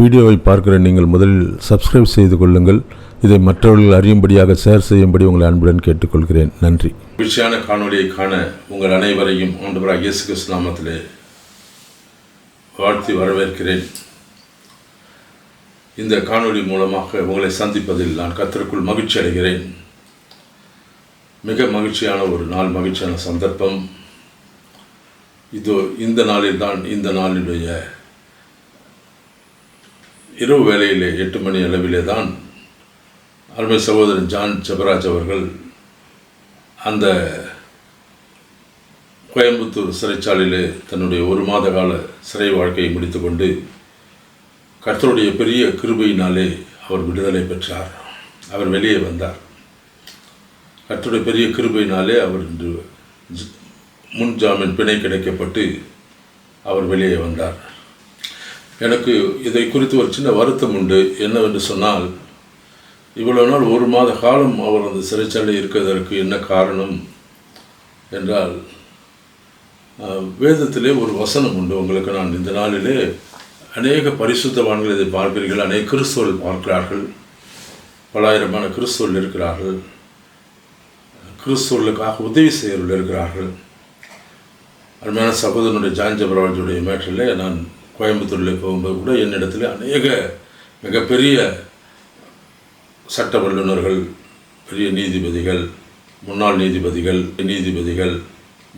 வீடியோவை பார்க்கிற நீங்கள் முதலில் சப்ஸ்கிரைப் செய்து கொள்ளுங்கள். இதை மற்றவர்கள் அறியும்படியாக ஷேர் செய்யும்படி உங்களை அன்புடன் கேட்டுக்கொள்கிறேன். நன்றி. மகிழ்ச்சியான காணொளியை காண உங்கள் அனைவரையும் ஆண்டவராக இயேசு கிறிஸ்து நாமத்திலே வாழ்த்தி வரவேற்கிறேன். இந்த காணொளி மூலமாக உங்களை சந்திப்பதில் நான் கத்திற்குள் மகிழ்ச்சி அடைகிறேன். மிக மகிழ்ச்சியான ஒரு நாள் மகிழ்ச்சியான சந்தர்ப்பம். இதோ இந்த நாளில் தான் இந்த நாளினுடைய இரவு வேளையிலே எட்டு மணி அளவிலே தான் அருமை சகோதரன் ஜான் ஜபராஜ் அவர்கள் அந்த கோயம்புத்தூர் சிறைச்சாலையிலே தன்னுடைய ஒரு மாத கால சிறை வாழ்க்கையை முடித்துக்கொண்டு கர்த்தருடைய பெரிய கிருபையினாலே அவர் விடுதலை பெற்றார். அவர் வெளியே வந்தார். கர்த்தருடைய பெரிய கிருபையினாலே அவர் இன்று முன்ஜாமீன் முன் ஜாமீன் பிணை கிடைக்கப்பட்டு அவர் வெளியே வந்தார். எனக்கு இதை குறித்து ஒரு சின்ன வருத்தம் உண்டு. என்னவென்று சொன்னால் இவ்வளவு நாள் ஒரு மாத காலம் அவர் அந்த சிறைச்சாலை இருக்கிறதற்கு என்ன காரணம் என்றால் வேதத்திலே ஒரு வசனம் உண்டு. உங்களுக்கு நான் இந்த நாளிலே அநேக பரிசுத்தவான்கள் இதை பார்க்கிறீர்கள். அநேக கிறிஸ்துவர்கள் பார்க்கிறார்கள். பலாயிரமான கிறிஸ்துவர்கள் இருக்கிறார்கள். கிறிஸ்துவர்களுக்காக உதவி செய்கிறவர்கள் இருக்கிறார்கள். அருமையான சகோதரனுடைய ஜான்ஜபராஜுடைய மேட்டரில் நான் கோயம்புத்தூரில் போகும்போது கூட என்னிடத்தில் அநேக மிகப்பெரிய சட்ட வல்லுநர்கள் பெரிய நீதிபதிகள் முன்னாள் நீதிபதிகள் நீதிபதிகள்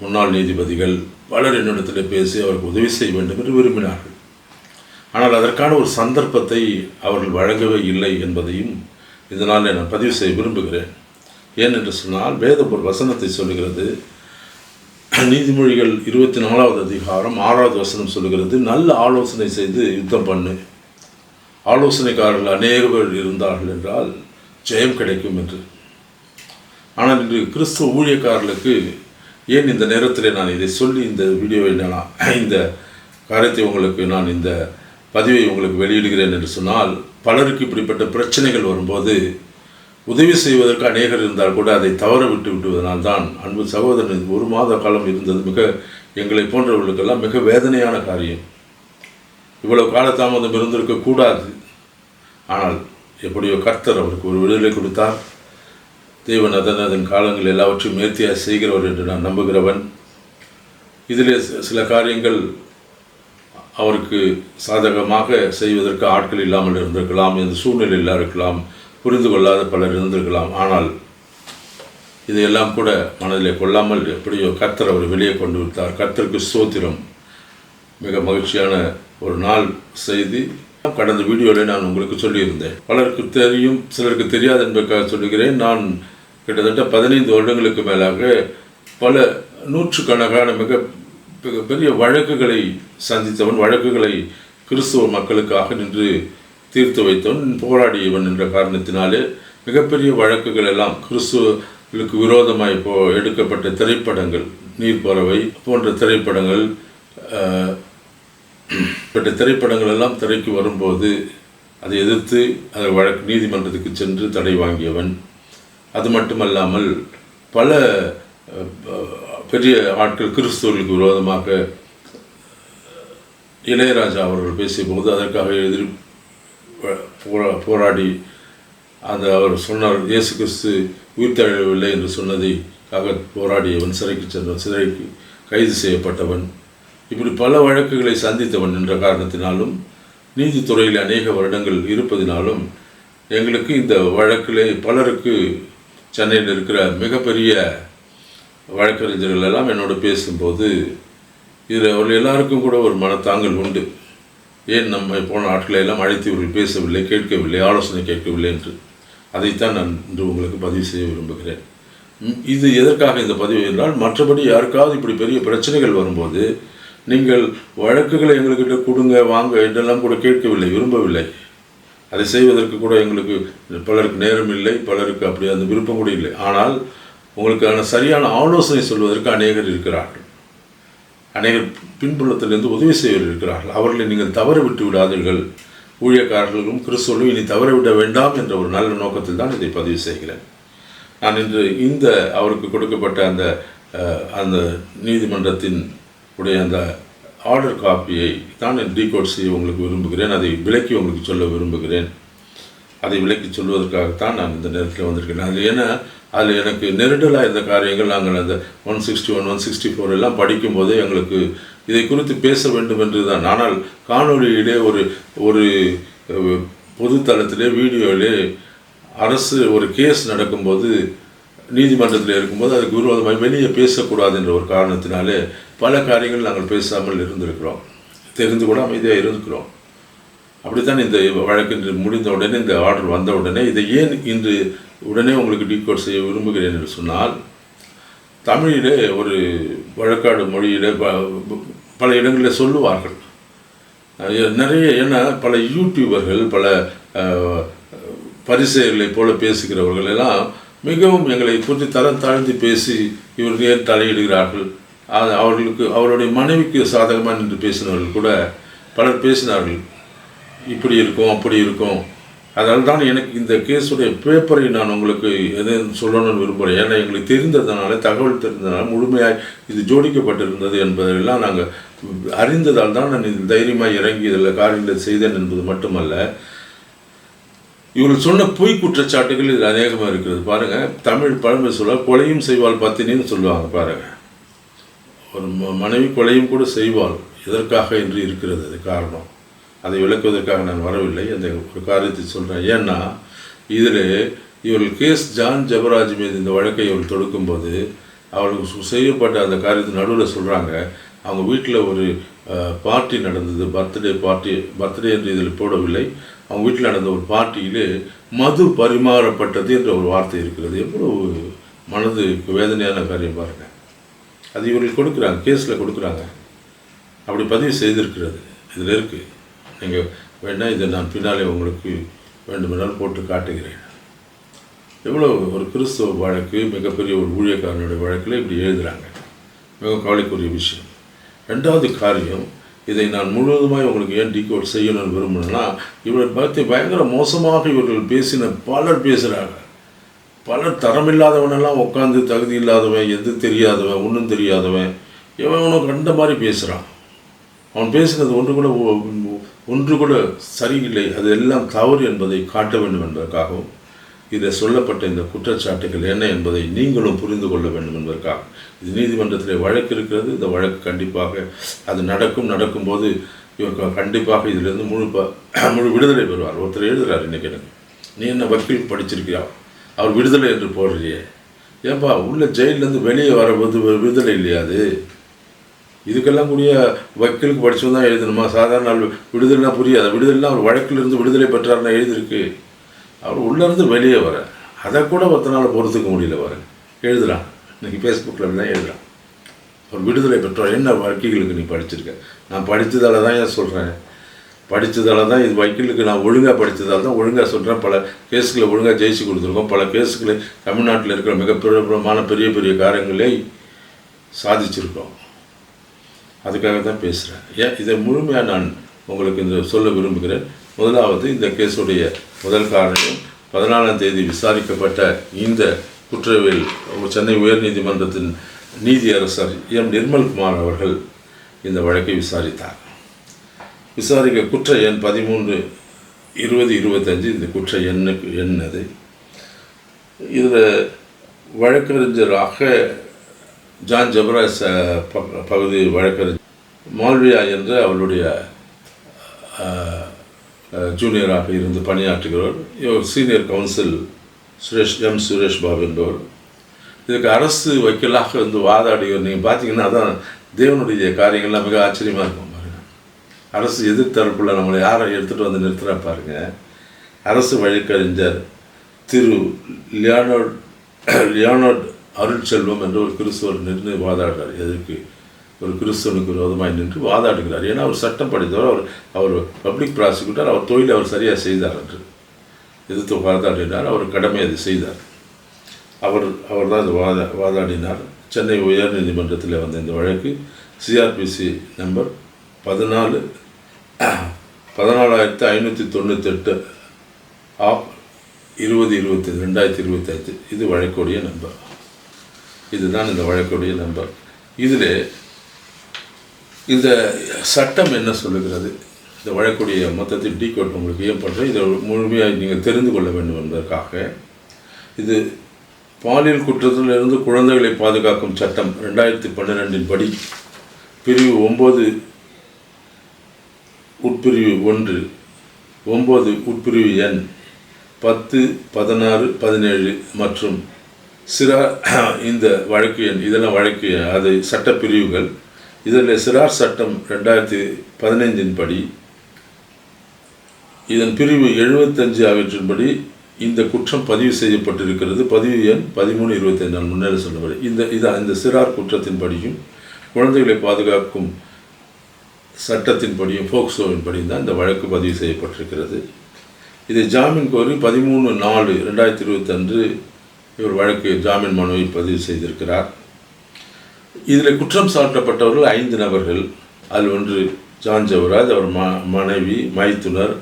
முன்னாள் நீதிபதிகள் பலர் என்னிடத்தில் பேசி அவருக்கு உதவி செய்ய வேண்டும் என்று விரும்பினார்கள். ஆனால் அதற்கான ஒரு சந்தர்ப்பத்தை அவர்கள் வழங்கவே இல்லை என்பதையும் இதனால் நான் பதிவு செய்ய விரும்புகிறேன். ஏனென்று சொன்னால் வேதம் ஒரு வசனத்தை சொல்லுகிறது நீதிமொழிகள் இருபத்தி நாலாவது அதிகாரம் ஆறாவது வசனம் சொல்கிறது நல்ல ஆலோசனை செய்து யுத்தம் பண்ணு. ஆலோசனைக்காரர்கள் அநேக பேர் இருந்தார்கள் என்றால் ஜெயம் கிடைக்கும் என்று. ஆனால் இன்று கிறிஸ்துவ ஊழியக்காரர்களுக்கு ஏன் இந்த நேரத்தில் நான் இதை சொல்லி இந்த வீடியோவை நான் இந்த காரியத்தை உங்களுக்கு நான் இந்த பதிவை உங்களுக்கு வெளியிடுகிறேன் என்று சொன்னால் பலருக்கு இப்படிப்பட்ட பிரச்சனைகள் வரும்போது உதவி செய்வதற்கு அநேகர் இருந்தால் கூட அதை தவற விட்டு விடுவதனால் தான் அன்பு சகோதரன் ஒரு மாத காலம் இருந்தது. மிக எங்களை போன்றவர்களுக்கெல்லாம் மிக வேதனையான காரியம். இவ்வளவு காலதாமதம் இருந்திருக்க கூடாது. ஆனால் எப்படியோ கர்த்தர் அவருக்கு ஒரு விடுதலை கொடுத்தார். தேவன் அதன் அதன் காலங்கள் எல்லாவற்றையும் நேர்த்தியாக செய்கிறவர் என்று நான் நம்புகிறவன். இதிலே சில காரியங்கள் அவருக்கு சாதகமாக செய்வதற்கு ஆட்கள் இல்லாமல் இருந்திருக்கலாம். இந்த சூழ்நிலையில் இருக்கலாம். புரிந்து கொள்ளாத பலர் இருந்திருக்கலாம். ஆனால் இதையெல்லாம் கூட மனதிலே கொள்ளாமல் எப்படியோ கர்த்தர் அவர் வெளியே கொண்டு விட்டார். கர்த்தருக்கு சோத்திரம் மிக மகிழ்ச்சியான ஒரு நாள் செய்தி. கடந்த வீடியோவில் நான் உங்களுக்கு சொல்லியிருந்தேன். பலருக்கு தெரியும் சிலருக்கு தெரியாது என்பதற்காக சொல்லுகிறேன். நான் கிட்டத்தட்ட பதினைந்து வருடங்களுக்கு மேலாக பல நூற்றுக்கணக்கான மிக மிக பெரிய வழக்குகளை சந்தித்தவன் வழக்குகளை கிறிஸ்துவ மக்களுக்காக நின்று தீர்த்து வைத்தவன் போராடியவன் என்ற காரணத்தினாலே மிகப்பெரிய வழக்குகள் எல்லாம் கிறிஸ்துவர்களுக்கு விரோதமாய் இப்போ எடுக்கப்பட்ட திரைப்படங்கள் நீர்ப்பறவை போன்ற திரைப்படங்கள் பட்ட திரைப்படங்கள் எல்லாம் திரைக்கு வரும்போது அதை எதிர்த்து அதை வழக்கு நீதிமன்றத்துக்கு சென்று தடை வாங்கியவன். அது மட்டுமல்லாமல் பல பெரிய ஆட்கள் கிறிஸ்துவர்களுக்கு விரோதமாக இளையராஜா அவர்கள் பேசியபோது அதற்காக எதிர் போரா போராடி அந்த அவர் சொன்னார் இயேசு கிறிஸ்து உயிர்த்தெழவில்லை என்று சொன்னதைக்காக போராடியவன் சிறைக்கு சென்றவன் சிறைக்கு கைது செய்யப்பட்டவன். இப்படி பல வழக்குகளை சந்தித்தவன் என்ற காரணத்தினாலும் நீதித்துறையில் அநேக வருடங்கள் இருப்பதினாலும் எங்களுக்கு இந்த வழக்கிலே பலருக்கு சென்னையில் இருக்கிற மிகப்பெரிய வழக்கறிஞர்கள் எல்லாம் என்னோடு பேசும்போது இதில் அவர்கள் எல்லாருக்கும் கூட ஒரு மனத்தாங்கல் உண்டு. ஏன் நம்ம போன ஆட்களை எல்லாம் அழைத்து இவர்கள் பேசவில்லை கேட்கவில்லை ஆலோசனை கேட்கவில்லை என்று? அதைத்தான் நான் இன்று உங்களுக்கு பதிவு செய்ய விரும்புகிறேன். இது எதற்காக இந்த பதிவு என்றால் மற்றபடி யாருக்காவது இப்படி பெரிய பிரச்சனைகள் வரும்போது நீங்கள் வழக்குகளை எங்கள்கிட்ட கொடுங்க வாங்க என்றெல்லாம் கூட கேட்கவில்லை விரும்பவில்லை. அதை செய்வதற்கு கூட எங்களுக்கு பலருக்கு நேரம் இல்லை பலருக்கு அப்படி அந்த விருப்பம் கூட இல்லை. ஆனால் உங்களுக்கான சரியான ஆலோசனை சொல்வதற்கு அநேகர் இருக்கிறார்கள். அநேகர் பின்புலத்திலிருந்து உதவி செய்வர் இருக்கிறார்கள். அவர்களை நீங்கள் தவற விட்டு விடாதீர்கள். ஊழியக்காரர்களும் கிறிஸ்துவர்களும் இனி தவற விட வேண்டாம் என்ற ஒரு நல்ல நோக்கத்தில் தான் இதை பதிவு செய்கிறேன். நான் இன்று இந்த அவருக்கு கொடுக்கப்பட்ட அந்த அந்த நீதிமன்றத்தின் உடைய அந்த ஆர்டர் காப்பியை தான் டீகோட் செய்ய உங்களுக்கு விரும்புகிறேன். அதை விலக்கி உங்களுக்கு சொல்ல விரும்புகிறேன். அதை விலக்கி சொல்வதற்காகத்தான் நான் இந்த நேரத்தில் வந்திருக்கிறேன். அது ஏன்னா அதில் எனக்கு நெருடலாக இருந்த காரியங்கள் நாங்கள் அந்த one sixty one one sixty four எல்லாம் படிக்கும்போதே எங்களுக்கு இதை குறித்து பேச வேண்டும் என்று தான் ஆனால் காணொலியிலே ஒரு ஒரு பொதுத்தளத்திலே வீடியோவிலே அரசு ஒரு கேஸ் நடக்கும்போது நீதிமன்றத்தில் இருக்கும்போது அதுக்கு விரோதமாக வெளியே பேசக்கூடாது என்ற ஒரு காரணத்தினாலே பல காரியங்கள் நாங்கள் பேசாமல் இருந்திருக்கிறோம். தெரிந்து கூட அமைதியாக இருந்திருக்கிறோம். அப்படித்தான் இந்த வழக்கு முடிந்த உடனே இந்த ஆர்டர் வந்த உடனே இதை ஏன் இன்று உடனே உங்களுக்கு டீகோட் செய்ய விரும்புகிறேன் என்று சொன்னால் தமிழிலே ஒரு வழக்காடு மொழியிலே ப- பல இடங்களில் சொல்லுவார்கள். நிறைய ஏன்னா பல யூடியூபர்கள் பல பரிசெயர்களைப் போல பேசுகிறவர்கள் எல்லாம் மிகவும் எங்களை குறித்து தரம் தாழ்ந்து பேசி இவர்கள் ஏன் தலையிடுகிறார்கள்? அது அவர்களுக்கு அவருடைய மனைவிக்கு சாதகமாக நின்று பேசினவர்கள் கூட பலர் பேசினார்கள். இப்படி இருக்கும் அப்படி இருக்கும். அதனால தான் எனக்கு இந்த கேஸுடைய பேப்பரை நான் உங்களுக்கு எது சொல்லணும்னு விரும்புகிறேன் ஏன்னா எங்களுக்கு தெரிந்ததுனால தகவல் தெரிந்ததுனால முழுமையாக இது ஜோடிக்கப்பட்டிருந்தது என்பதெல்லாம் நாங்கள் அறிந்ததால் தான் நான் இது தைரியமாக இறங்கி இதில் காரியங்களை செய்தேன் என்பது மட்டுமல்ல. இவர்கள் சொன்ன பொய் குற்றச்சாட்டுகள் இதில் அநேகமாக இருக்கிறது. பாருங்கள் தமிழ் பழமை சொல்ல கொலையும் செய்வாள் பத்தினின்னு சொல்லுவாங்க பாருங்கள் ஒரு ம- மனைவி கொலையும் கூட செய்வாள். எதற்காக என்று இருக்கிறது அது காரணம். அதை விளக்குவதற்காக நான் வரவில்லை. அந்த ஒரு காரியத்தை சொல்கிறேன் ஏன்னா இதில் இவள் கேஸ் ஜான் ஜபராஜ் மீது இந்த வழக்கை இவள் தொடுக்கும்போது அவளுக்கு செய்யப்பட்ட அந்த காரியத்தின் நடுவில் சொல்கிறாங்க அவங்க வீட்டில் ஒரு பார்ட்டி நடந்தது. பர்த்டே பார்ட்டி பர்த்டே என்று இதில் போடவில்லை. அவங்க வீட்டில் நடந்த ஒரு பார்ட்டியிலே மது பரிமாறப்பட்டது என்ற ஒரு வார்த்தை இருக்கிறது. எவ்வளவு மனதுக்கு வேதனையான காரியம் பாருங்கள் அது இவர்கள் கொடுக்குறாங்க கேஸில் கொடுக்குறாங்க. அப்படி பதிவு செய்திருக்கிறது. இதில் இருக்குது நீங்கள் வேணால் இதை நான் பின்னாலே உங்களுக்கு வேண்டுமென்றால் போட்டு காட்டுகிறேன். எவ்வளோ ஒரு கிறிஸ்தவ வழக்கு மிகப்பெரிய ஒரு ஊழியக்காரனுடைய வழக்கில் இப்படி எழுதுகிறாங்க மிக கவலைக்குரிய விஷயம். ரெண்டாவது காரியம் இதை நான் முழுவதுமாய் உங்களுக்கு ஏன் டிகோட் செய்யணும்னு விரும்பணும்னா இவரை பற்றி பயங்கர மோசமாக இவர்கள் பேசின பலர் பேசுகிறாங்க பலர் தரமில்லாதவனெல்லாம் உட்காந்து தகுதி இல்லாதவன் எது தெரியாதவன் ஒன்றும் தெரியாதவன் இவன் எவனோ கண்ட மாதிரி பேசுகிறான் அவன் பேசுனது ஒன்று கூட ஒன்று கூட சரியில்லை. அது எல்லாம் தவறு என்பதை காட்ட வேண்டும் என்பதற்காகவும் இதில் சொல்லப்பட்ட இந்த குற்றச்சாட்டுகள் என்ன என்பதை நீங்களும் புரிந்து கொள்ள வேண்டும் என்பதற்காக. இது நீதிமன்றத்தில் வழக்கு இருக்கிறது. இந்த வழக்கு கண்டிப்பாக அது நடக்கும். நடக்கும்போது இவர் க- கண்டிப்பாக இதிலிருந்து முழு ப- முழு விடுதலை பெறுவார். ஒருத்தர் எழுதுகிறார் இன்னைக்கு எனக்கு. நீ என்ன வக்கீல் படிச்சிருக்கியா? அவர் விடுதலை என்று போடுறியே. ஏன்பா உள்ள ஜெயிலேருந்து வெளியே வரும்போது விடுதலை இல்லையாது இதுக்கெல்லாம் கூடிய வக்கீலுக்கு படிச்சு தான் எழுதணுமா? சாதாரண விடுதலைனா புரியாது. விடுதலைனா அவர் வழக்கிலிருந்து விடுதலை பெற்றார்னு எழுதியிருக்கு. அவர் உள்ளேருந்து வெளியே வர. அதை கூட ஒருத்த நாள் பொறுத்துக்க முடியல வர எழுதுறான். இன்னைக்கு ஃபேஸ்புக்கில் தான் எழுதுறான். ஒரு விடுதலை பெற்றோர் என்ன வக்கீலுக்கு நீ படிச்சிருக்க? நான் படித்ததால தான் ஏன் சொல்கிறேன் படித்ததால தான் இது வக்கீலுக்கு நான் ஒழுங்காக படித்ததால் தான் ஒழுங்காக சொல்கிறேன் பல கேஸுகளை ஒழுங்காக ஜெயிச்சு கொடுத்துருக்கோம். பல கேஸுகளை தமிழ்நாட்டில் இருக்கிற மிக பிரபலமான பெரிய பெரிய காரியங்களை சாதிச்சிருக்கோம் அதுக்காக தான் பேசுகிறேன் ஏன்? இதை முழுமையாக நான் உங்களுக்கு இந்த சொல்ல விரும்புகிறேன். முதலாவது இந்த கேஸுடைய முதல் காரணம் பதினாலாம் தேதி விசாரிக்கப்பட்ட இந்த குற்றவியல் சென்னை உயர்நீதிமன்றத்தின் நீதியரசர் எம். நிர்மல்குமார் அவர்கள் இந்த வழக்கை விசாரித்தார். விசாரிக்க குற்ற எண் பதிமூன்று இருபது இருபத்தஞ்சு இந்த குற்ற எண்ணுக்கு என்னது இதில் வழக்கறிஞராக ஜான் ஜபராஜ் ப- பகுதி வழக்கறிஞர் மால்வியா என்ற அவளுடைய ஜூனியராக இருந்து பணியாற்றுகிறவர். இவர் senior counsel Suresh M Suresh Babu என்பவர். இதுக்கு அரசு வக்கீலாக வந்து வாதாடியவர். நீங்கள் பார்த்தீங்கன்னா அதான் தேவனுடைய காரியங்கள்லாம் மிக ஆச்சரியமாக இருக்கும் பாருங்கள் அரசு எதிர்த்தரப்புல நம்மளை யாரை எடுத்துகிட்டு வந்து நிறுத்துகிறா பாருங்க. அரசு வழக்கறிஞர் திரு லியானோட் லியானோட் அருட்செல்வம் என்ற ஒரு கிறிஸ்துவர் நின்று வாதாடுறார். எதற்கு? ஒரு கிறிஸ்துவனுக்கு விரோதமாக நின்று வாதாடுகிறார். ஏன்னா அவர் சட்டம் படித்தவர் அவர் அவர் பப்ளிக் ப்ராசிக்யூட்டர் அவர் தொழிலை அவர் சரியாக செய்தார் என்று. எதிர்த்து வாதாடினார் அவர் கடமை அதை செய்தார். அவர் அவர் தான் இந்த வாத வாதாடினார். சென்னை உயர்நீதிமன்றத்தில் வந்த இந்த வழக்கு சிஆர்பிசி நம்பர் பதினாலு பதினாலாயிரத்து ஐநூற்றி தொண்ணூத்தெட்டு ஆப் இருபது இருபத்தி ரெண்டாயிரத்தி இருபத்தஞ்சு இது வழக்குடைய நம்பர் இதுதான் இந்த வழக்குடைய நம்பர் இதில் இந்த சட்டம் என்ன சொல்லுகிறது? இந்த வழக்குடைய மொத்தத்தில் டீ கோட் உங்களுக்கு ஏன் பண்ணுறேன் இதை முழுமையாக நீங்கள் தெரிந்து கொள்ள வேண்டும் என்பதற்காக. இது பாலியல் குற்றத்திலிருந்து குழந்தைகளை பாதுகாக்கும் சட்டம் ரெண்டாயிரத்தி பன்னிரெண்டின் படி. பிரிவு ஒம்பது உட்பிரிவு ஒன்று ஒம்பது உட்பிரிவு எண் பத்து பதினாறு பதினேழு மற்றும் சிற இந்த வழக்கு எண் இதெல்லாம் வழக்கு அது சட்டப்பிரிவுகள். இதில் சிறார் சட்டம் ரெண்டாயிரத்தி பதினைந்தின் படி இதன் பிரிவு எழுபத்தஞ்சு ஆகியவற்றின்படி இந்த குற்றம் பதிவு செய்யப்பட்டிருக்கிறது. பதிவு எண் பதிமூணு இருபத்தைந்து. நான் முன்னேற சொன்னபடி இந்த இது இந்த சிறார் குற்றத்தின்படியும் குழந்தைகளை பாதுகாக்கும் சட்டத்தின்படியும் போக்சோவின்படியும் தான் இந்த வழக்கு பதிவு செய்யப்பட்டிருக்கிறது. இதை ஜாமீன் கோரி பதிமூணு நாலு ரெண்டாயிரத்தி இருபத்தன்று இவர் வழக்கு ஜாமீன் மனுவை பதிவு செய்திருக்கிறார். இதில் குற்றம் சாட்டப்பட்டவர்கள் ஐந்து நபர்கள். அதில் ஒன்று ஜான் ஜவராஜ் அவர் ம மனைவி மைத்துனர்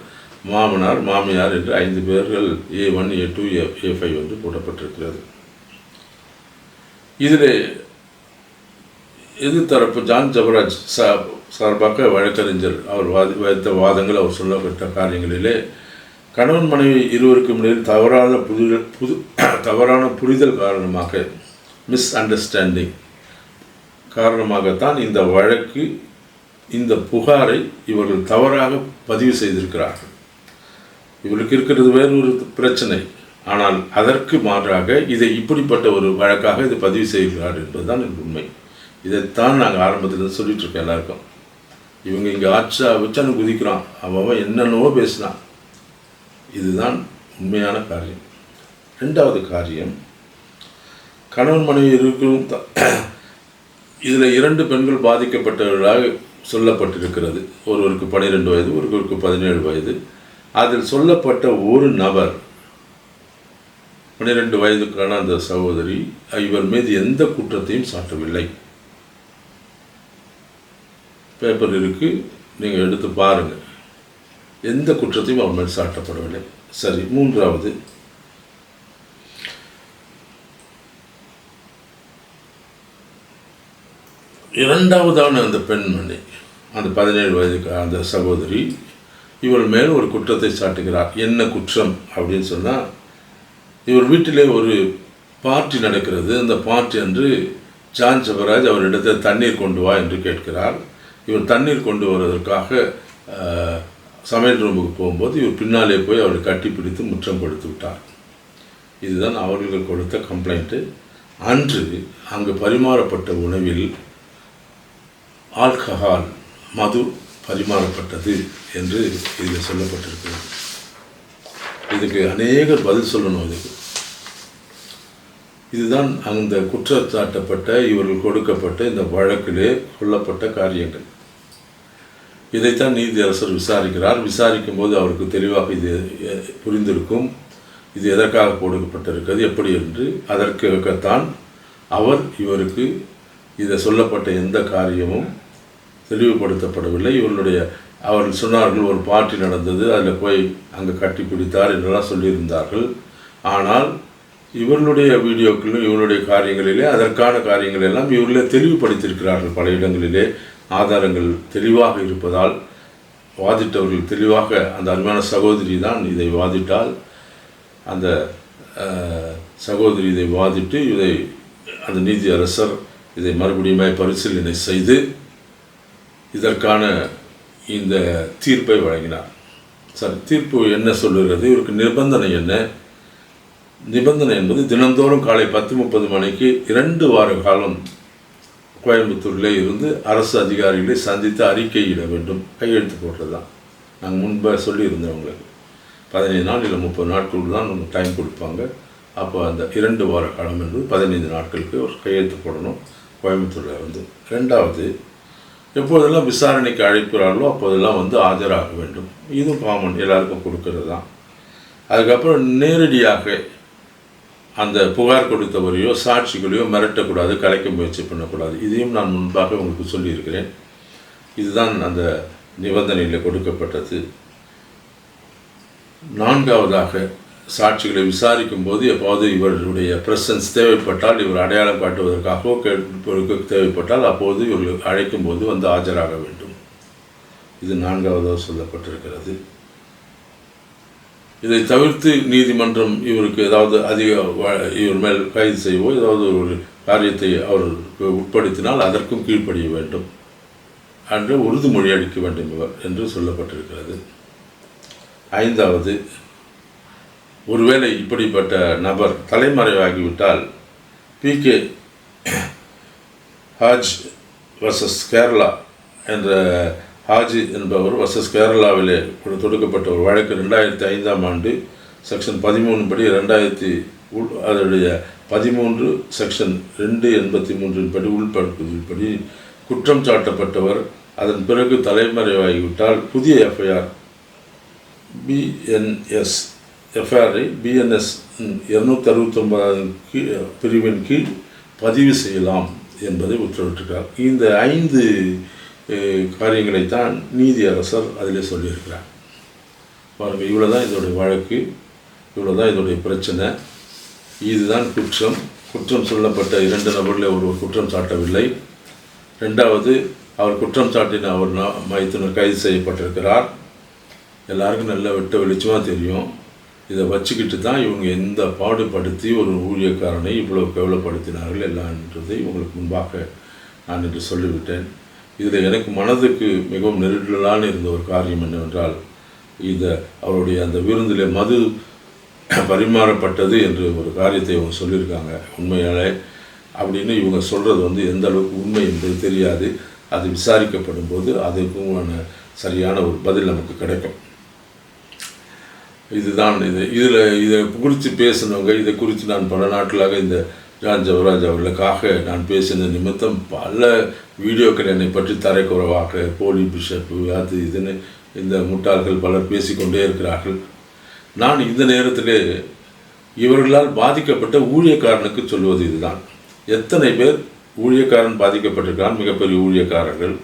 மாமனார் மாமியார் என்று ஐந்து பேர்கள் A one A two A A five என்று போடப்பட்டிருக்கிறது. இதில் எதிர்த்தரப்பு ஜான் ஜவராஜ் சா சார்பாக வழக்கறிஞர். அவர் வாதி வைத்த வாதங்கள் அவர் சொல்லப்பட்ட காரியங்களிலே கணவன் மனைவி இருவருக்கும் இடையில் தவறான புரிதல் புது தவறான புரிதல் காரணமாக மிஸ் அண்டர்ஸ்டாண்டிங் காரணமாகத்தான் இந்த வழக்கு இந்த புகாரை இவர்கள் தவறாக பதிவு செய்திருக்கிறார்கள். இவருக்கு இருக்கிறது வேறொரு பிரச்சனை. ஆனால் அதற்கு மாறாக இதை இப்படிப்பட்ட ஒரு வழக்காக இதை பதிவு செய்கிறார் என்பதுதான் எனக்கு உண்மை. இதைத்தான் நாங்கள் ஆரம்பத்தில் சொல்லிட்டு இருக்கோம் எல்லாருக்கும். இவங்க இங்கே ஆச்சா வச்சானு குதிக்கிறான். அவன் அவன் என்னென்னவோ பேசினான் இதுதான் உண்மையான காரியம். ரெண்டாவது காரியம் கணவன் மனைவி இருக்கும் இதில் இரண்டு பெண்கள் பாதிக்கப்பட்டவர்களாக சொல்லப்பட்டிருக்கிறது. ஒருவருக்கு பன்னிரெண்டு வயது ஒருவருக்கு பதினேழு வயது. அதில் சொல்லப்பட்ட ஒரு நபர் பன்னிரெண்டு வயதுக்கான அந்த சகோதரி இவர் மீது எந்த குற்றத்தையும் சாட்டவில்லை. பேப்பர் இருக்கு நீங்கள் எடுத்து பாருங்கள் எந்த குற்றத்தையும் அவர் மேல் சாட்டப்படவில்லை. சரி மூன்றாவது. இரண்டாவதான அந்த பெண்மணி அந்த பதினேழு வயதுக்கு அந்த சகோதரி இவள் மேல் ஒரு குற்றத்தை சாட்டுகிறார். என்ன குற்றம் அப்படின்னு சொன்னால் இவர் வீட்டிலே ஒரு பார்ட்டி நடக்கிறது. அந்த பார்ட்டி அன்று ஜான் ஜபராஜ் அவரிடத்தில் தண்ணீர் கொண்டு வா என்று கேட்கிறார். இவர் தண்ணீர் கொண்டு வருவதற்காக சமையல் ரூமுக்கு போகும்போது இவர் பின்னாலே போய் அவரை கட்டிப்பிடித்து முற்றம் கொடுத்து விட்டார். இதுதான் அவர்கள் கொடுத்த கம்ப்ளைண்ட்டு. அன்று அங்கு பரிமாறப்பட்ட உணவில் ஆல்கஹால் மது பரிமாறப்பட்டது என்று இதில் சொல்லப்பட்டிருக்கிறது. இதுக்கு அநேகர் பதில் சொல்லணும் இதுக்கு இதுதான் அந்த குற்றச்சாட்டப்பட்ட இவர்கள் கொடுக்கப்பட்ட இந்த வழக்கிலே சொல்லப்பட்ட காரியங்கள். இதைத்தான் நீதி அரசர் விசாரிக்கிறார். விசாரிக்கும் போது அவருக்கு தெளிவாக இது புரிந்திருக்கும். இது எதற்காக கொடுக்கப்பட்டிருக்கிறது எப்படி என்று. அதற்காகத்தான் அவர் இவருக்கு இதை சொல்லப்பட்ட எந்த காரியமும் தெளிவுபடுத்தப்படவில்லை. இவர்களுடைய அவர்கள் சொன்னார்கள் ஒரு பார்ட்டி நடந்தது அதில் போய் அங்கே கட்டி பிடித்தார் என்றெல்லாம் சொல்லியிருந்தார்கள். ஆனால் இவர்களுடைய வீடியோக்களிலும் இவருடைய காரியங்களிலே அதற்கான காரியங்கள் எல்லாம் இவர்களே தெளிவுபடுத்தியிருக்கிறார்கள் பல இடங்களிலே. ஆதாரங்கள் தெளிவாக இருப்பதால் வாதிட்டவர்கள் தெளிவாக அந்த அருமையான சகோதரி தான் இதை வாதிட்டால் அந்த சகோதரி இதை வாதிட்டு இதை அந்த நீதி அரசர் இதை மறுபடியும் பரிசீலனை செய்து இதற்கான இந்த தீர்ப்பை வழங்கினார். சரி தீர்ப்பு என்ன சொல்லுகிறது? இவருக்கு நிபந்தனை என்ன? நிபந்தனை என்பது தினந்தோறும் காலை பத்து முப்பது மணிக்கு இரண்டு வார காலம் கோயம்புத்தூரிலே இருந்து அரசு அதிகாரிகளை சந்தித்து அறிக்கையிட வேண்டும். கையெழுத்து போடுறது தான் நாங்கள் முன்பே சொல்லியிருந்தோம் உங்களுக்கு. பதினைந்து நாள் இல்லை முப்பது நாட்களுக்கு தான் நமக்கு டைம் கொடுப்பாங்க. அப்போ அந்த இரண்டு வார காலம் என்பது பதினைந்து நாட்களுக்கு ஒரு கையெழுத்து போடணும் கோயம்புத்தூரில் வந்து. ரெண்டாவது எப்போதெல்லாம் விசாரணைக்கு அழைக்கிறார்களோ அப்போதெல்லாம் வந்து ஆஜராக வேண்டும். இதுவும் காமன் எல்லாருக்கும் கொடுக்கறது தான் அதுக்கப்புறம் நேரடியாக அந்த புகார் கொடுத்தவரையோ சாட்சிகளையோ மிரட்டக்கூடாது கலைக்க முயற்சி பண்ணக்கூடாது. இதையும் நான் முன்பாக உங்களுக்கு சொல்லியிருக்கிறேன். இதுதான் அந்த நிபந்தனையில் கொடுக்கப்பட்டது. நான்காவதாக சாட்சிகளை விசாரிக்கும் போது எப்போது இவருடைய பிரசன்ஸ் தேவைப்பட்டால் இவர் அடையாளம் காட்டுவதற்காகவோ கேட்பவருக்கு தேவைப்பட்டால் அப்போது இவர்கள் அழைக்கும் போது வந்து ஆஜராக வேண்டும். இது நான்காவதாக சொல்லப்பட்டிருக்கிறது. இதை தவிர்த்து நீதிமன்றம் இவருக்கு ஏதாவது அதிக இவர் மேல் கைது செய்வோ ஏதாவது ஒரு காரியத்தை அவர் உட்படுத்தினால் அதற்கும் கீழ்ப்படிய வேண்டும். என்று உறுதிமொழி அளிக்க வேண்டும் இவர் என்று சொல்லப்பட்டிருக்கிறது. ஐந்தாவது ஒருவேளை இப்படிப்பட்ட நபர் தலைமறைவாகிவிட்டால் பிகே ஹாஜ் வர்சஸ் கேரளா என்ற ஹாஜி என்பவர் வர்சஸ் கேரளாவிலே தொடுக்கப்பட்ட ஒரு வழக்கு ரெண்டாயிரத்தி ஐந்தாம் ஆண்டு செக்ஷன் பதிமூணு படி ரெண்டாயிரத்தி உள் அதனுடைய பதிமூன்று செக்ஷன் ரெண்டு எண்பத்தி மூன்றின் படி உள்படுத்துவதின்படி குற்றம் சாட்டப்பட்டவர். அதன் பிறகு தலைமறைவாகிவிட்டால் புதிய எஃப்ஐஆர் பிஎன்எஸ் எஃப்ஐஆரை பிஎன்எஸ் இரநூத்தி அறுபத்தொன்பதாம் பிரிவின் கீழ் பதிவு செய்யலாம் என்பதை உத்தரவிட்டிருக்கிறார். இந்த ஐந்து அஹ், காரியங்களைத்தான் நீதியரசர் அதிலே சொல்லியிருக்கிறார். பாருங்கள் இவ்வளோ தான் இதோடைய வழக்கு இவ்வளோ தான் இதோடைய பிரச்சனை. இதுதான் குற்றம். குற்றம் சொல்லப்பட்ட இரண்டு நபர்களில் ஒருவர் குற்றம் சாட்டவில்லை. ரெண்டாவது அவர் குற்றம் சாட்டின அவர் நா- மைத்துனர் கைது செய்யப்பட்டிருக்கிறார். எல்லாருக்கும் நல்ல வெட்ட வெளிச்சமாக தெரியும். இதை வச்சுக்கிட்டு தான் இவங்க எந்த பாடுபடுத்தி ஒரு ஊழியக்காரனை இவ்வளோ கேவலப்படுத்தினார்கள் எல்லான்றதை உங்களுக்கு முன்பாக நான் இன்று சொல்லிவிட்டேன். இதில் எனக்கு மனதுக்கு மிகவும் நெருடலான இருந்த ஒரு காரியம் என்னவென்றால் இந்த அவருடைய அந்த விருந்தில் மது பரிமாறப்பட்டது என்று ஒரு காரியத்தை இவங்க சொல்லியிருக்காங்க. உண்மையாலே அப்படின்னு இவங்க சொல்கிறது வந்து எந்த அளவுக்கு உண்மை என்பது தெரியாது. அது விசாரிக்கப்படும் போது அதுக்குமான சரியான ஒரு பதில் நமக்கு கிடைக்கும். இதுதான் இது. இதில் இதை குறித்து பேசினவங்க இதை குறித்து நான் பல நாட்களாக இந்த ஜான் ஜவராஜ் அவர்களுக்காக நான் பேசின நிமித்தம் பல வீடியோக்கள் என்னை பற்றி தரைக்குறவாக போலி பிஷப்பு அது இதுன்னு இந்த முட்டாள்கள் பலர் பேசிக்கொண்டே இருக்கிறார்கள். நான் இந்த நேரத்திலே இவர்களால் பாதிக்கப்பட்ட ஊழியக்காரனுக்கு சொல்வது இதுதான். எத்தனை பேர் ஊழியக்காரன் பாதிக்கப்பட்டிருக்கான் மிகப்பெரிய ஊழியக்காரர்கள்.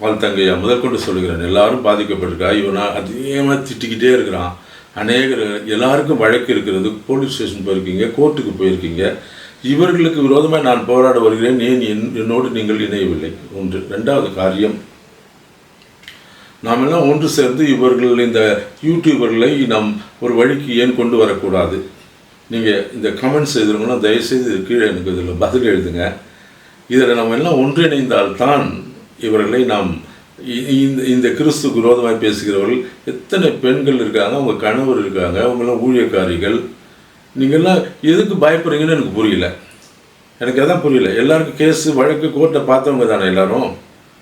பால் தங்கையா முதற்கொண்டு சொல்கிறேன் எல்லாரும் பாதிக்கப்பட்டிருக்கா? இவனா அதிகமாக திட்டிக்கிட்டே இருக்கிறான். அநேகர் எல்லாருக்கும் வழக்கு இருக்கிறது. போலீஸ் ஸ்டேஷன் போயிருக்கீங்க கோர்ட்டுக்கு போயிருக்கீங்க. இவர்களுக்கு விரோதமாக நான் போராட வருகிறேன். ஏன் என்- என்னோடு நீங்கள் இணையவில்லை? ஒன்று. ரெண்டாவது காரியம் நாம் எல்லாம் ஒன்று சேர்ந்து இவர்கள் இந்த யூடியூபர்களை நாம் ஒரு வழிக்கு ஏன் கொண்டு வரக்கூடாது? நீங்கள் இந்த கமெண்ட்ஸ் எழுதுறவங்கன்னா தயவுசெய்து கீழே எனக்கு இதில் பதில் எழுதுங்க. இதில் நம்ம எல்லாம் ஒன்றிணைந்தால்தான் இவர்களை நாம் இந்த இந்த கிறிஸ்துக்கு விரோதமாக பேசுகிறவர்கள் எத்தனை பெண்கள் இருக்காங்க அவங்க கணவர் இருக்காங்க அவங்களாம் ஊழியக்காரிகள் நீங்கள்லாம் எதுக்கு பயப்படுறீங்கன்னு எனக்கு புரியல. எனக்கு அதான் புரியல. எல்லாருக்கும் கேஸு வழக்கு கோர்ட்டை பார்த்தவங்க தானே எல்லாரும்?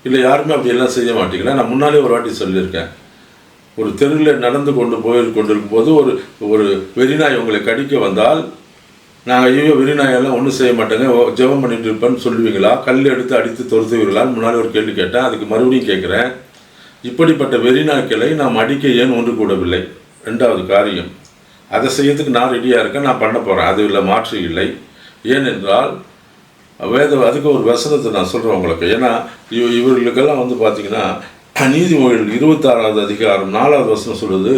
இல்லை யாருமே அப்படி எல்லாம் செய்ய மாட்டீங்களா? நான் முன்னாலே ஒரு வாட்டி சொல்லியிருக்கேன். ஒரு தெருவில் நடந்து கொண்டு போய் கொண்டிருக்கும் போது ஒரு ஒரு வெறிநாய் உங்களை கடிக்க வந்தால் நாங்கள் ஐயோ வெறிநாயெல்லாம் ஒன்றும் செய்ய மாட்டேங்க. ஓ, ஜெபம் பண்ணிட்டு இருப்பேன்னு சொல்லுவீங்களா? கல் எடுத்து அடித்து துரத்துவீங்களான்னு முன்னாடி ஒரு கேள்வி கேட்டேன். அதுக்கு மறுபடியும் கேட்குறேன். இப்படிப்பட்ட வெறிநாய்க்களை நாம் அடிக்க ஏன் ஒன்று கூடவில்லை? ரெண்டாவது காரியம் அதை செய்யறதுக்கு நான் ரெடியாக இருக்கேன் நான் பண்ண போகிறேன் அது இல்லை மாற்று இல்லை. ஏனென்றால் வேத அதுக்கு ஒரு வசனத்தை நான் சொல்கிறேன் உங்களுக்கு. ஏன்னா இவ இவர்களுக்கெல்லாம் வந்து பார்த்தீங்கன்னா நீதிமொழிகள் இருபத்தாறாவது அதிகாரம் நாலாவது வசனம் சொல்லுது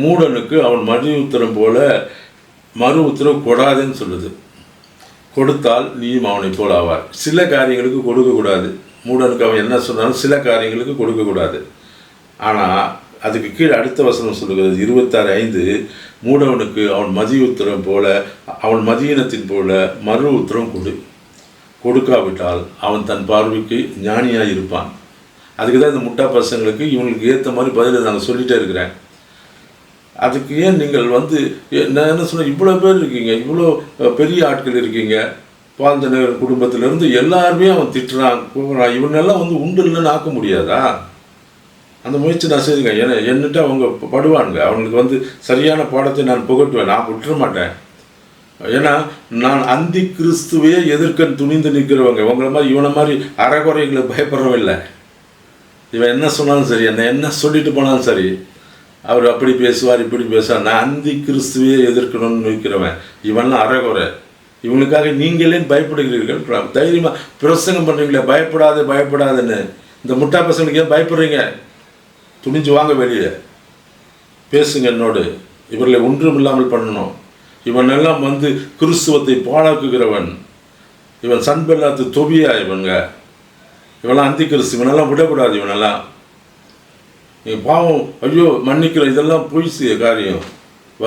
மூடனுக்கு அவன் மதியுத்திரம் உத்தரம் போல மறு உத்தரவு கொடாதுன்னு சொல்லுது கொடுத்தால் நீயும் அவனை போல் ஆவார். சில காரியங்களுக்கு கொடுக்கக்கூடாது மூடனுக்கு அவன் என்ன சொன்னாலும் சில காரியங்களுக்கு கொடுக்கக்கூடாது ஆனால் அதுக்கு கீழே அடுத்த வசனம் சொல்லுகிறது இருபத்தாறு ஐந்து மூடவனுக்கு அவன் மதிய உத்தரம் போல அவன் மதியினத்தின் போல மறு உத்தரம் கொடு. கொடுக்காவிட்டால் அவன் தன் பார்வைக்கு ஞானியாக இருப்பான். அதுக்கு தான் இந்த முட்டா பசங்களுக்கு இவங்களுக்கு ஏற்ற மாதிரி பதில் நாங்கள் சொல்லிகிட்டே இருக்கிறேன். அதுக்கு ஏன் நீங்கள் வந்து நான் என்ன சொன்னேன் இவ்வளோ பேர் இருக்கீங்க இவ்வளோ பெரிய ஆட்கள் இருக்கீங்க. பாந்தனர் குடும்பத்திலேருந்து எல்லாருமே அவன் திட்டுறான் கூவுறான். இவனெல்லாம் வந்து உண்டு இல்லைன்னு ஆக்க முடியாதா? அந்த முயற்சி நான் செய்துங்க ஏன்னா என்னட்டு அவங்க படுவானுங்க. அவங்களுக்கு வந்து சரியான பாடத்தை நான் புகட்டுவேன். நான் விட்டுற மாட்டேன். ஏன்னா நான் அந்தி கிறிஸ்துவையே எதிர்க்க துணிந்து நிற்கிறவங்க. உங்களை மாதிரி இவனை மாதிரி அறகுறைகளை பயப்படுறவன் இல்லை. இவன் என்ன சொன்னாலும் சரி என்ன என்ன சொல்லிட்டு போனாலும் சரி அவர் அப்படி பேசுவார் இப்படி பேசுவார். நான் அந்தி கிறிஸ்துவையே எதிர்க்கணும்னு நிற்கிறவன் இவன்லாம் அறகுறை. இவனுக்காக நீங்களே பயப்படுகிறீர்கள். தைரியமாக பிரசங்கம் பண்ணுறீங்களே பயப்படாத பயப்படாதுன்னு. இந்த முட்டா பசங்களுக்கு ஏன் பயப்படுறீங்க? துணிஞ்சு வாங்க வெளியே. பேசுங்க என்னோடு. இவர்களை ஒன்றும் இல்லாமல் பண்ணணும். இவன் எல்லாம் வந்து கிறிஸ்துவத்தை பாழாக்குகிறவன். இவன் சண்பெல்லாத்து தொபியா இவங்க. இவெல்லாம் அந்தி கிறிஸ்து. இவனெல்லாம் விடக்கூடாது இவனெல்லாம். நீ பாவம். ஐயோ மன்னிக்கிற இதெல்லாம் பொய் செய்ய காரியம்.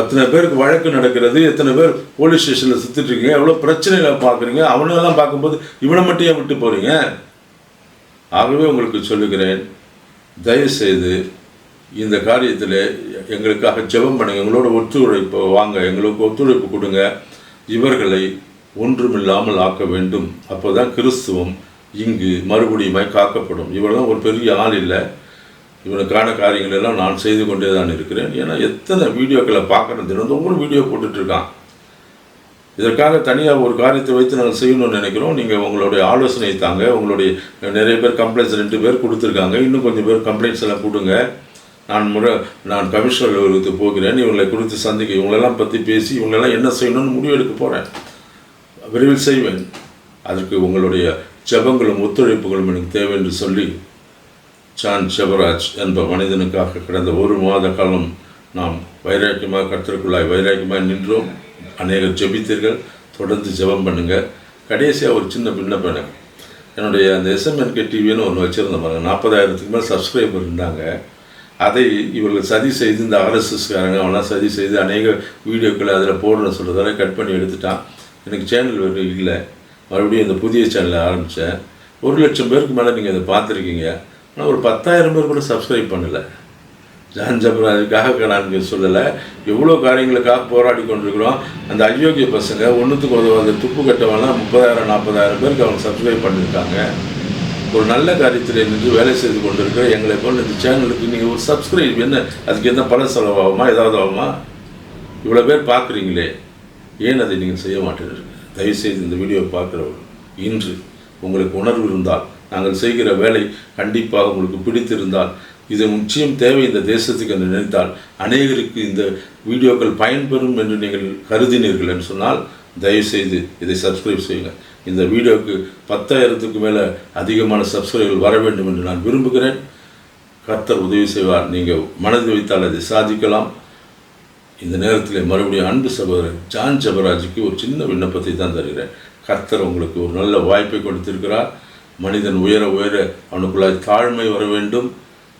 எத்தனை பேருக்கு வழக்கு நடக்கிறது. எத்தனை பேர் போலீஸ் ஸ்டேஷனில் சுற்றிட்டு இருக்கீங்க? எவ்வளோ பிரச்சனைகளை பார்க்குறீங்க? அவனெல்லாம் பார்க்கும்போது இவனை மட்டும் ஏன் விட்டு போகிறீங்க ஆகவே உங்களுக்கு சொல்லுகிறேன் தயவுசெய்து இந்த காரியத்தில் எங்களுக்காக ஜெபம் பண்ணுங்க. எங்களோட ஒத்துழைப்பு வாங்க. எங்களுக்கு ஒத்துழைப்பு கொடுங்க. இவர்களை ஒன்றுமில்லாமல் ஆக்க வேண்டும். அப்போ தான் கிறிஸ்துவம் இங்கு மறுபடியுமாய் காக்கப்படும். இவரெல்லாம் ஒரு பெரிய ஆள் இல்லை. இவனுக்கான காரியங்கள் எல்லாம் நான் செய்து கொண்டே தான் இருக்கிறேன். ஏன்னா எத்தனை வீடியோக்களை பார்க்குறேன் தினந்தோறும் வீடியோ போட்டுட்ருக்கான் இதற்காக தனியாக ஒரு காரியத்தை வைத்து நாங்கள் செய்யணும்னு நினைக்கிறோம். நீங்கள் உங்களுடைய ஆலோசனை தாங்க. உங்களுடைய நிறைய பேர் கம்ப்ளைண்ட்ஸ் ரெண்டு பேர் கொடுத்துருக்காங்க. இன்னும் கொஞ்சம் பேர் கம்ப்ளைண்ட்ஸ் எல்லாம் கொடுங்க. நான் முறை நான் கமிஷனர் அலுவலகத்துக்கு போகிறேன். இவங்களை குறித்து சந்திக்க இவங்களெல்லாம் பற்றி பேசி இவங்களெல்லாம் என்ன செய்யணும்னு முடிவெடுக்க போகிறேன் விரைவில் செய்வேன். அதற்கு உங்களுடைய ஜெபங்களும் ஒத்துழைப்புகளும் எனக்கு தேவை என்று சொல்லி சான் செவராஜ் என்ற மனிதனுக்காக கடந்த ஒரு மாத காலம் நாம் வைராக்கியமாக கத்திற்குள்ளாய் வைராக்கியமாக நின்றோம். அநேகர் ஜெபித்தீர்கள். தொடர்ந்து ஜெபம் பண்ணுங்கள் கடைசியாக ஒரு சின்ன விண்ணப்பம் எனக்கு. என்னுடைய அந்த எஸ்எம்என்கே டிவின்னு ஒன்று வச்சுருந்தேன் நாற்பதாயிரத்துக்கு மேலே சப்ஸ்கிரைபர் இருந்தாங்க. அதை இவர்கள் சதி செய்து இந்த ஆர்எஸ்எஸ்காரங்க அவெல்லாம் சதி செய்து அநேக வீடியோக்களை அதில் போடணும்னு சொல்கிறதால கட் பண்ணி எடுத்துட்டான். எனக்கு சேனல் வேறு இல்லை. மறுபடியும் இந்த புதிய சேனலை ஆரம்பித்தேன் ஒரு லட்சம் பேருக்கு மேலே நீங்கள் இதை பார்த்துருக்கீங்க. ஆனால் ஒரு பத்தாயிரம் பேர் கூட சப்ஸ்கிரைப் பண்ணலை. ஜான் ஜபராஜுக்காக நான் இங்கே சொல்லலை. எவ்வளோ காரியங்களுக்காக போராடி கொண்டிருக்கிறோம். அந்த அயோக்கிய பசங்க ஒன்றுத்துக்கு உதவாத துப்பு கட்டவெல்லாம் முப்பதாயிரம் நாற்பதாயிரம் பேருக்கு அவங்க சப்ஸ்கிரைப் பண்ணியிருக்காங்க. ஒரு நல்ல காரியத்தில் நின்று வேலை செய்து கொண்டிருக்கிற எங்களை போல இந்த சேனலுக்கு நீங்கள் ஒரு சப்ஸ்கிரைப் என்ன? அதுக்கு என்ன பணம் செலவாகுமா? ஏதாவது ஆகுமா? இவ்வளோ பேர் பார்க்குறீங்களே. ஏன் அதை நீங்கள் செய்ய மாட்டேங்கிறீங்க தயவுசெய்து இந்த வீடியோ பார்க்குறவர்கள் இன்று உங்களுக்கு உணர்வு இருந்தால் நாங்கள் செய்கிற வேலை கண்டிப்பாக உங்களுக்கு பிடித்திருந்தால் இது நிச்சயம் தேவை இந்த தேசத்துக்கு என்று நினைத்தால் அநேகருக்கு இந்த வீடியோக்கள் பயன்பெறும் என்று நீங்கள் கருதினீர்கள் என்று சொன்னால் தயவுசெய்து இதை சப்ஸ்கிரைப் செய்யுங்க. இந்த வீடியோவுக்கு பத்தாயிரத்துக்கு மேலே அதிகமான சப்ஸ்கிரைபர்கள் வர வேண்டும் என்று நான் விரும்புகிறேன். கர்த்தர் உதவி செய்வார். நீங்கள் மனதில் வைத்தால் அதை சாதிக்கலாம். இந்த நேரத்தில் மறுபடியும் அன்பு சகோதரர் ஜான் ஜபராஜுக்கு ஒரு சின்ன விண்ணப்பத்தை தான் தருகிறேன். கர்த்தர் உங்களுக்கு ஒரு நல்ல வாய்ப்பை கொடுத்திருக்கிறார். மனிதன் உயர உயர அவனுக்குள்ளாய் தாழ்மை வர வேண்டும்.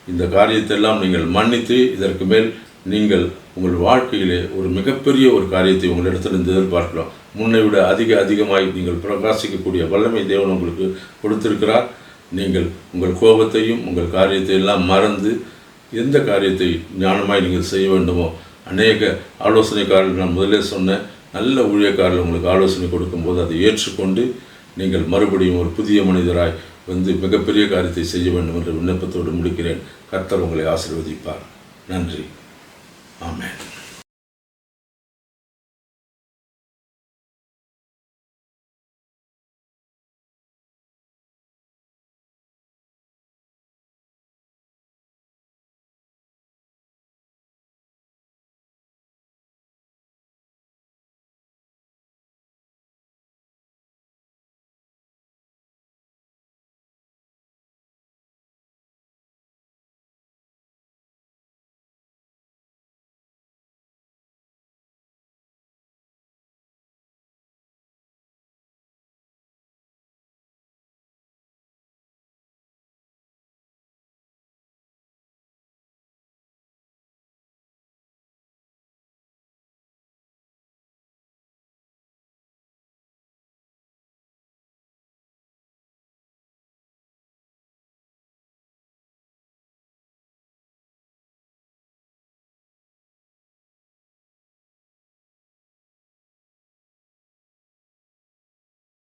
இந்த காரியத்தெல்லாம் நீங்கள் மன்னித்து இதற்கு மேல் நீங்கள் உங்கள் வாழ்க்கையிலே ஒரு மிகப்பெரிய ஒரு காரியத்தை உங்களிடத்திலிருந்து எதிர்பார்க்கலாம். முன்னை விட அதிக அதிகமாய் நீங்கள் பிரகாசிக்கக்கூடிய வல்லமை தேவன் உங்களுக்கு கொடுத்திருக்கிறார். நீங்கள் உங்கள் கோபத்தையும் உங்கள் காரியத்தை எல்லாம் மறந்து எந்த காரியத்தை ஞானமாய் நீங்கள் செய்ய வேண்டுமோ அநேக ஆலோசனைக்காரர்கள் நான் முதலே சொன்ன நல்ல ஊழியக்காரர்கள் உங்களுக்கு ஆலோசனை கொடுக்கும்போது அதை ஏற்றுக்கொண்டு நீங்கள் மறுபடியும் ஒரு புதிய மனிதராய் வந்து மிகப்பெரிய காரியத்தை செய்ய வேண்டும் என்ற விண்ணப்பத்தோடு முடிக்கிறேன். கர்த்தர் உங்களை ஆசிர்வதிப்பார். நன்றி. ஆமேன்.